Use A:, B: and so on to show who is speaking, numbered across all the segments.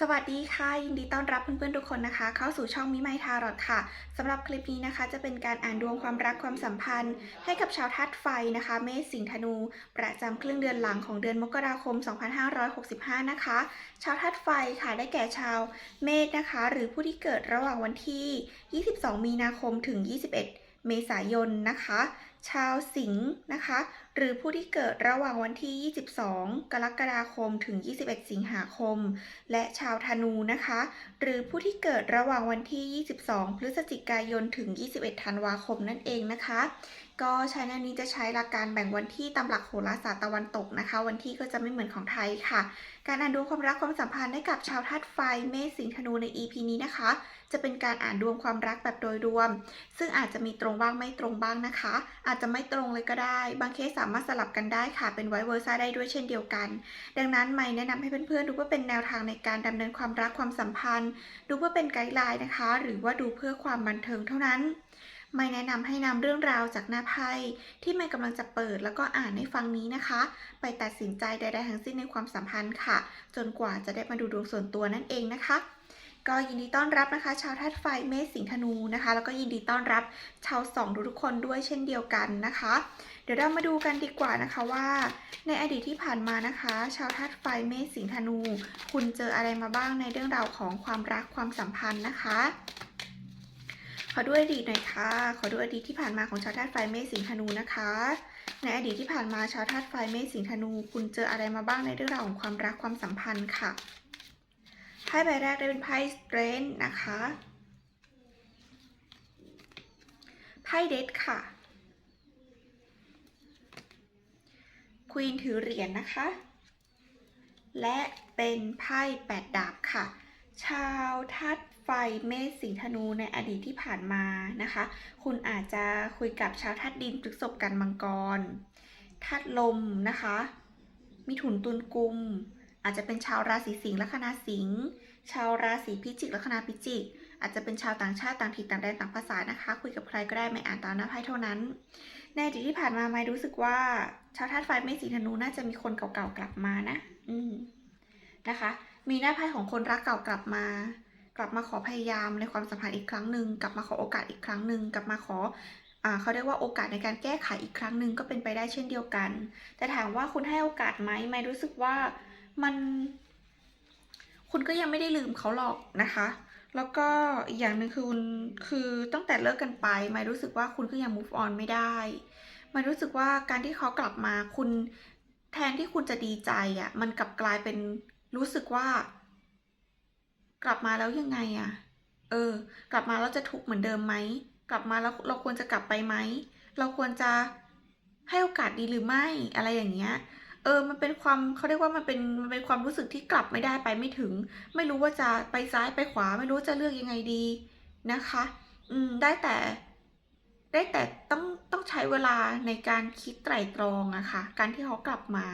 A: สวัสดีค่ะ ยินดีต้อนรับเพื่อนๆทุกคนนะคะ เข้าสู่ช่องมิไมทารอดค่ะสำหรับคลิปนี้นะคะ จะเป็นการอ่านดวงความรักความสัมพันธ์ ให้กับชาวธาตุไฟนะคะ เมษสิงห์ธนู ประจำครึ่งเดือนหลังของเดือนมกราคม 2565 นะคะ ชาวธาตุไฟค่ะได้แก่ชาวเมษนะคะ หรือผู้ที่เกิดระหว่างวันที่ 22 มีนาคมถึง 21 เมษายนนะคะ ชาวสิงห์นะคะ หรือผู้ที่เกิดระหว่างวันที่ 22 กรกฎาคมถึง 21 สิงหาคม และชาวธนูนะคะ หรือผู้ที่เกิดระหว่างวันที่ 22 พฤศจิกายนถึง 21 ธันวาคมนั่นเองนะคะ ก็ใช้แนนี้จะใช้หลักการแบ่งวันที่ตามหลักโหราศาสตร์ตะวันตกนะคะ วันที่ก็จะไม่เหมือนของไทยค่ะ การอ่านดวงความรักความสัมพันธ์ให้กับชาวธาตุไฟเมษสิงห์ธนูใน EP นี้นะคะ จะเป็นการอ่านดวงความรักแบบโดยรวม ซึ่งอาจจะมีตรงบ้างไม่ตรงบ้างนะคะอาจจะไม่ตรงเลยก็ได้ บางเคสสามารถสลับกันได้ค่ะ เป็นไวเวอร์ซ่าได้ด้วยเช่นเดียวกัน ดังนั้นไม่แนะนำให้เพื่อนๆ ดูเพื่อเป็นแนวทางในการดำเนินความรักความสัมพันธ์ ดูเพื่อเป็นไกด์ไลน์นะคะ หรือว่าดูเพื่อความบันเทิงเท่านั้น ไม่แนะนำให้นำเรื่องราวจากหน้าไพ่ที่ไม่กำลังจะเปิดแล้วก็อ่านให้ฟังนี้นะคะ ไปตัดสินใจใดๆทั้งสิ้นในความสัมพันธ์ค่ะ จนกว่าจะได้มาดูดวงส่วนตัวนั่นเองนะคะ ก็ยินดีต้อนรับนะคะ ชาวธาตุไฟเมษสิงห์ธนูนะคะ แล้วก็ยินดีต้อนรับชาวสองทุกคนด้วยเช่นเดียวกันนะคะ เดี๋ยวเรามาดูกันดีกว่านะคะว่า ในอดีตที่ผ่านมานะคะ ชาวธาตุไฟเมษสิงห์ธนู คุณเจออะไรมาบ้างในเรื่องราวของความรักความสัมพันธ์นะคะ ขอดูอดีตหน่อยค่ะ ขอดูอดีตที่ผ่านมาของชาวธาตุไฟเมษสิงห์ธนูนะคะในอดีตที่ผ่านมาชาวธาตุไฟเมษสิงธนู คุณเจออะไรมาบ้างในเรื่องราวของความรักความสัมพันธ์ค่ะ ไพ่ใบแรกได้เป็นไพ่สเตรนนะคะ ไพ่เดทค่ะ ควีนถือเหรียญนะคะ และเป็นไพ่แปดดาบค่ะ ชาวธาตุไฟเมษสิงห์ธนูในอดีตที่ผ่านมานะคะ คุณอาจจะคุยกับชาวธาตุดินพฤษภกันมังกรธาตุลมนะคะมิถุนตุลกุม อาจจะเป็นชาวราศีสิงห์ลัคนาสิงห์ ชาวราศีพิจิกลัคนาพิจิก อาจจะเป็นชาวต่างชาติต่างถิ่นต่างแดนต่างภาษานะคะ คุยกับใครก็ได้ไม่อ่านตามหน้าไพ่เท่านั้น ในอดีตที่ผ่านมาไม่รู้สึกว่า ชาวธาตุไฟไม่สีธนูน่าจะมีคนเก่าๆกลับมานะ อืมนะคะ มีหน้าไพ่ของคนรักเก่ากลับมา กลับมาขอพยายามในความสัมพันธ์อีกครั้งหนึ่งกลับมาขอโอกาสอีกครั้งหนึ่งกลับมาขออ่าเขาเรียกว่าโอกาสในการแก้ไขอีกครั้งหนึ่งก็เป็นไปได้เช่นเดียวกัน แต่ถามว่าคุณให้โอกาสไหมไม่รู้สึกว่ามัน คุณก็ยังไม่ได้ลืมเขาหรอกนะคะ แล้วก็อีกอย่างหนึ่งคือคุณคือตั้งแต่เลิกกันไปไม่รู้สึกว่าคุณก็ยัง move on ไม่ได้ไม่รู้สึกว่าการที่เขากลับมาคุณแทนที่คุณจะดีใจอะ่ะ มันกลับกลายเป็นรู้สึกว่า กลับมาแล้วยังไงอะ่ะ เออ กลับมาแล้วจะทุกข์เหมือนเดิมไหมกลับมาแล้วเราควรจะกลับไปไหมเราควรจะให้โอกาสดีหรือไม่อะไรอย่างเงี้ย เออ มันเป็นความเขาเรียกว่ามันเป็นมันเป็นความรู้สึกที่กลับไม่ได้ไปไม่ถึง ไม่รู้ว่าจะไปซ้ายไปขวา ไม่รู้จะเลือกยังไงดีนะคะ อืม ได้แต่ ได้แต่ต้องต้องใช้เวลาในการคิดไตร่ตรองอะค่ะ การที่เขากลับมา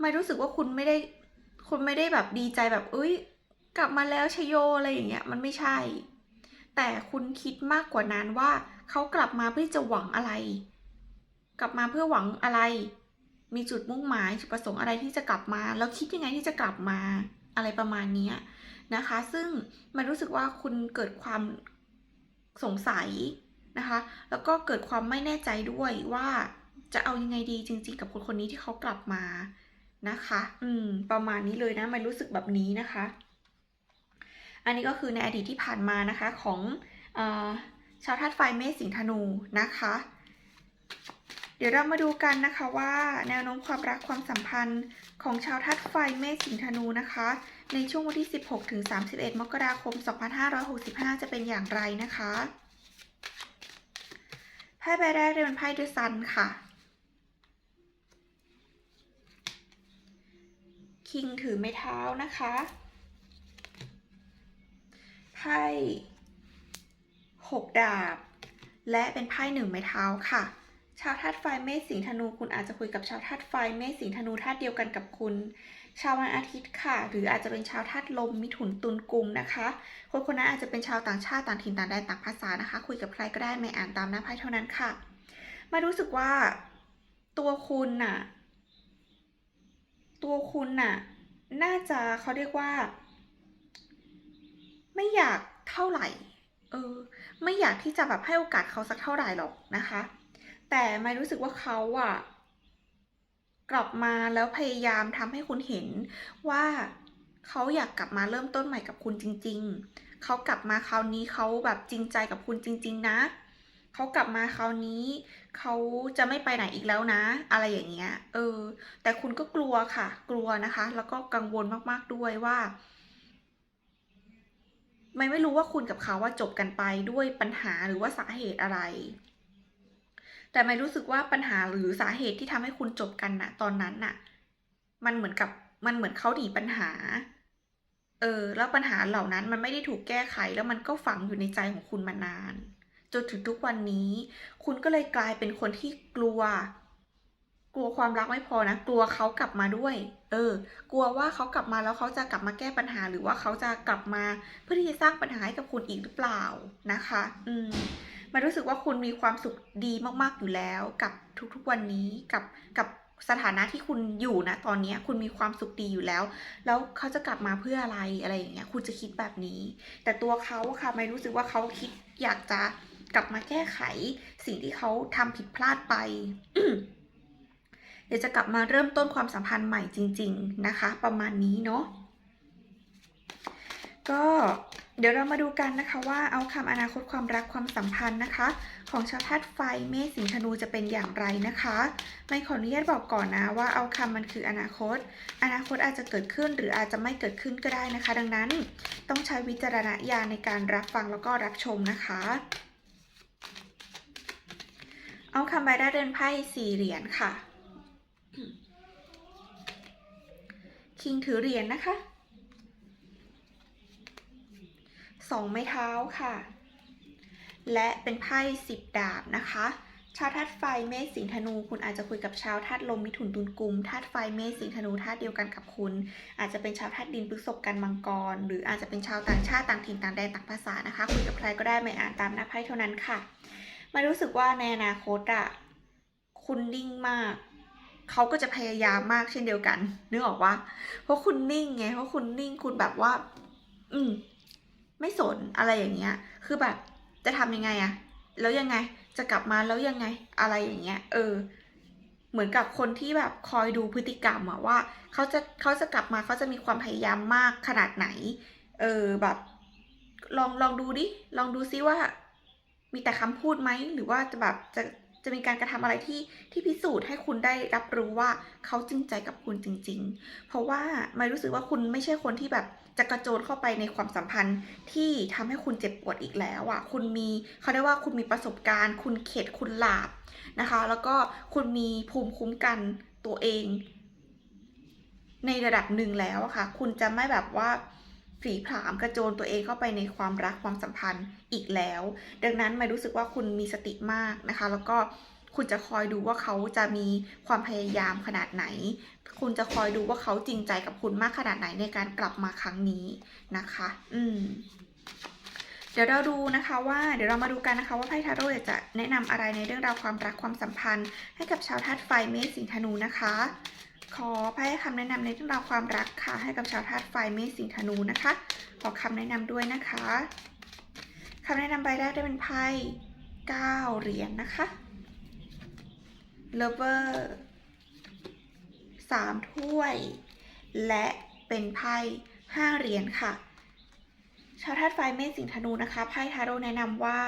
A: ไม่รู้สึกว่าคุณไม่ได้ คุณไม่ได้แบบดีใจแบบ เอ้ย กลับมาแล้วชโยอะไรอย่างเงี้ย มันไม่ใช่ แต่คุณคิดมากกว่านั้นว่าเขากลับมาเพื่อจะหวังอะไร กลับมาเพื่อหวังอะไร มีจุดมุ่งหมายจุดประสงค์อะไรที่จะกลับมา แล้วคิดยังไงที่จะกลับมาอะไรประมาณนี้นะคะ ซึ่งมันรู้สึกว่าคุณเกิดความสงสัยนะคะ แล้วก็เกิดความไม่แน่ใจด้วยว่าจะเอายังไงดีจริง ๆ กับคนคนนี้ที่เขากลับมานะคะ อืม ประมาณนี้เลยนะ มันรู้สึกแบบนี้นะคะ อันนี้ก็คือในอดีตที่ผ่านมานะคะของอชาวธาตุไฟเมษสิงธนูนะคะ เดี๋ยวเรามาดูกันนะคะว่าแนวโน้มความรักความสัมพันธ์ของชาวธาตุไฟเมษสิงธนูนะคะ ในช่วงวันที่ 16 ถึง 31 มกราคม 2565 จะเป็นอย่างไรนะคะไพ่ใบแรกเป็นไพ่เดอะซันค่ะคิงถือไม้เท้านะคะไพ่หกดาบ และเป็นไพ่หนึ่งไม้เท้าค่ะ ชาวธาตุไฟเมษสิงห์ธนู คุณอาจจะคุยกับชาวธาตุไฟเมษสิงห์ธนูธาตุเดียวกันกับคุณ ชาววันอาทิตย์ค่ะ หรืออาจจะเป็นชาวธาตุลมมิถุนตุลกุมนะคะ คนคนนั้นอาจจะเป็นชาวต่างชาติต่างถิ่นต่างแดนต่างภาษานะคะ คุยกับใครก็ได้ไม่อ่านตามหน้าไพ่เท่านั้นค่ะ มารู้สึกว่าตัวคุณน่ะ ตัวคุณน่ะ น่าจะเขาเรียกว่า ไม่อยากเท่าไหร่ เออ ไม่อยากที่จะแบบให้โอกาสเขาสักเท่าไหร่หรอกนะคะ แต่ไม่รู้สึกว่าเขาอะกลับมาแล้วพยายามทำให้คุณเห็นว่าเขาอยากกลับมาเริ่มต้นใหม่กับคุณจริง ๆ เขากลับมาคราวนี้เขาแบบจริงใจกับคุณจริง ๆ นะ เขากลับมาคราวนี้เขาจะไม่ไปไหนอีกแล้วนะ อะไรอย่างเงี้ย เออ แต่คุณก็กลัวค่ะ กลัวนะคะ แล้วก็กังวลมากๆด้วยว่าไม่ไม่รู้ว่าคุณกับเขาว่าจบกันไปด้วยปัญหาหรือว่าสาเหตุอะไร แต่ไม่รู้สึกว่าปัญหาหรือสาเหตุที่ทำให้คุณจบกันน่ะตอนนั้นน่ะ มันเหมือนกับมันเหมือนเขาหนีปัญหา เออ แล้วปัญหาเหล่านั้นมันไม่ได้ถูกแก้ไขแล้วมันก็ฝังอยู่ในใจของคุณมานาน จนถึงทุกวันนี้ คุณก็เลยกลายเป็นคนที่กลัว กลัวความรักไม่พอนะ กลัวเขากลับมาด้วย เออ กลัวว่าเขากลับมาแล้วเขาจะกลับมาแก้ปัญหา หรือว่าเขาจะกลับมาเพื่อที่จะสร้างปัญหาให้กับคุณอีกหรือเปล่านะคะ อืม มันรู้สึกว่าคุณมีความสุขดีมากๆอยู่แล้ว กับทุกๆวันนี้กับกับสถานะที่คุณอยู่นะตอนนี้คุณมีความสุขดีอยู่แล้ว แล้วเขาจะกลับมาเพื่ออะไรอะไรอย่างเงี้ยคุณจะคิดแบบนี้ แต่ตัวเขาค่ะไม่รู้สึกว่าเขาคิดอยากจะกลับมาแก้ไข สิ่งที่เขาทำผิดพลาดไปเดี๋ยวจะกลับมาเริ่มต้นความสัมพันธ์ใหม่จริง ๆ นะคะ ประมาณนี้เนาะก็ เดี๋ยวเรามาดูกันนะคะว่าเอาคำอนาคตความรักความสัมพันธ์นะคะ ของชาวธาตุไฟเมษสิงธนูจะเป็นอย่างไรนะคะไม่ขออนุญาตบอกก่อนนะว่าเอาคำมันคืออนาคต อนาคตอาจจะเกิดขึ้นหรืออาจจะไม่เกิดขึ้นก็ได้นะคะ ดังนั้นต้องใช้วิจารณญาณในการรับฟังแล้วก็รับชมนะคะเอาคำใบได้เดินไพ่สี่เหรียญค่ะ คิงถือเหรียญนะคะ สองไม้เท้าค่ะ และเป็นไพ่สิบดาบนะคะ ชาวธาตุไฟเมษสิงห์ธนู คุณอาจจะคุยกับชาวธาตุลมมิถุนตุลกุมธาตุไฟเมษสิงห์ธนูธาตุเดียวกันกับคุณ อาจจะเป็นชาวธาตุดินพฤษภกันมังกร หรืออาจจะเป็นชาวต่างชาติต่างถิ่นต่างแดนต่างภาษานะคะคุยกับใครก็ได้ไม่อ่านตามหน้าไพ่เท่านั้นค่ะมารู้สึกว่าในอนาคตอะคุณนิ่งมากเขาก็จะพยายามมากเช่นเดียวกันนึกออกว่าเพราะคุณนิ่งไงเพราะคุณนิ่งคุณแบบว่า อืม ไม่สนอะไรอย่างเงี้ย คือแบบจะทำยังไงอะแล้วยังไงจะกลับมาแล้วยังไงอะไรอย่างเงี้ย เออ เหมือนกับคนที่แบบคอยดูพฤติกรรมอะว่าเขาจะเขาจะกลับมาเขาจะมีความพยายามมากขนาดไหน เออแบบ ลองลองดูดิ ลองดูซิว่า มีแต่คำพูดไหมหรือว่าจะแบบจะจะมีการกระทำอะไรที่ที่พิสูจน์ให้คุณได้รับรู้ว่าเขาจริงใจกับคุณจริง ๆ เพราะว่าไม่รู้สึกว่าคุณไม่ใช่คนที่แบบ จะกระโจนเข้าไปในความสัมพันธ์ที่ทำให้คุณเจ็บปวดอีกแล้วอะ คุณมีเขาเรียกว่าคุณมีประสบการณ์ คุณเข็ดคุณหลาบนะคะ แล้วก็คุณมีภูมิคุ้มกันตัวเอง ในระดับหนึ่งแล้วค่ะ คุณจะไม่แบบว่าฝีผามกระโจนตัวเองเข้าไปในความรักความสัมพันธ์อีกแล้ว ดังนั้นไม่รู้สึกว่าคุณมีสติมากนะคะ แล้วก็ คุณจะคอยดูว่าเขาจะมีความพยายามขนาดไหน คุณจะคอยดูว่าเขาจริงใจกับคุณมากขนาดไหนในการกลับมาครั้งนี้นะคะ อืมเดี๋ยวเราดูนะคะว่าเดี๋ยวเรามาดูกันนะคะว่าไพ่ทาโร่จะแนะนำอะไรในเรื่องราวความรักความสัมพันธ์ ให้กับชาวธาตุไฟเมษสิงห์ธนูนะคะ ขอไพ่คำแนะนำในเรื่องราวความรักค่ะ ให้กับชาวธาตุไฟเมษสิงห์ธนูนะคะ ขอคำแนะนำด้วยนะคะคำแนะนำใบแรกได้เป็นไพ่เก้าเหรียญนะคะ lover สามถ้วย และเป็นไพ่ห้าเหรียญค่ะ ชาวธาตุไฟเมษสิงธนูนะคะไพ่ทาโร่แนะนำว่า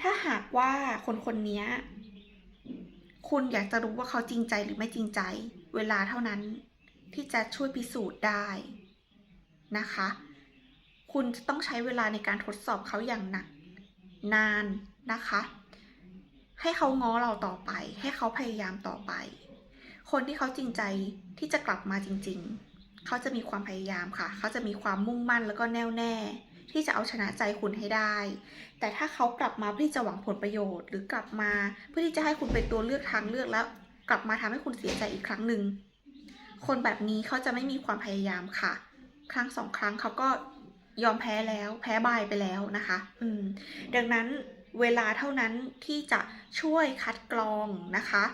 A: ถ้าหากว่าคนคนนี้คุณอยากจะรู้ว่าเขาจริงใจหรือไม่จริงใจ เวลาเท่านั้นที่จะช่วยพิสูจน์ได้นะคะ คุณจะต้องใช้เวลาในการทดสอบเขาอย่างหนัก นานนะคะ ให้เขาง้อเราต่อไป ให้เขาพยายามต่อไป คนที่เขาจริงใจที่จะกลับมาจริง ๆ เขาจะมีความพยายามค่ะ เขาจะมีความมุ่งมั่นแล้วก็แน่วแน่ ที่จะเอาชนะใจคุณให้ได้ แต่ถ้าเขากลับมาเพื่อที่จะหวังผลประโยชน์ หรือกลับมาเพื่อที่จะให้คุณเป็นตัวเลือกทางเลือกแล้ว กลับมาทำให้คุณเสียใจอีกครั้งหนึ่ง คนแบบนี้เขาจะไม่มีความพยายามค่ะ ครั้งสองครั้งเขาก็ยอมแพ้แล้ว แพ้บายไปแล้วนะคะ อืม ดังนั้น เวลาเท่านั้นที่จะช่วยคัดกรองนะคะ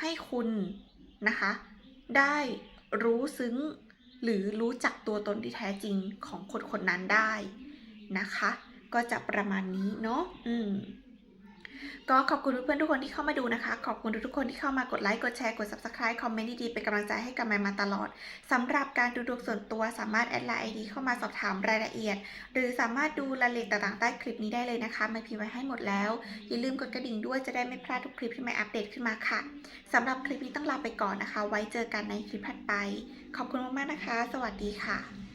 A: ให้คุณนะคะ ได้รู้ซึ้งหรือรู้จักตัวตนที่แท้จริงของคนคนนั้นได้นะคะ ก็จะประมาณนี้เนาะอืม ก็ขอบคุณเพื่อนๆทุกคนที่เข้ามาดูนะคะ ขอบคุณทุกๆคนที่เข้ามากดไลค์กดแชร์กด subscribe คอมเมนต์ดีๆเป็นกำลังใจให้กับแมนมาตลอดสำหรับการดูดวงส่วนตัวสามารถแอดไลน์ไอดีเข้ามาสอบถามรายละเอียด หรือสามารถดูรายละเอียดต่างๆใต้คลิปนี้ได้เลยนะคะไม่พิมพ์ไว้ให้หมดแล้ว อย่าลืมกดกระดิ่งด้วยจะได้ไม่พลาดทุกคลิปที่ไม่อัปเดตขึ้นมาค่ะสำหรับคลิปนี้ต้องลาไปก่อนนะคะ ไว้เจอกันในคลิปถัดไป ขอบคุณมากๆนะคะ สวัสดีค่ะ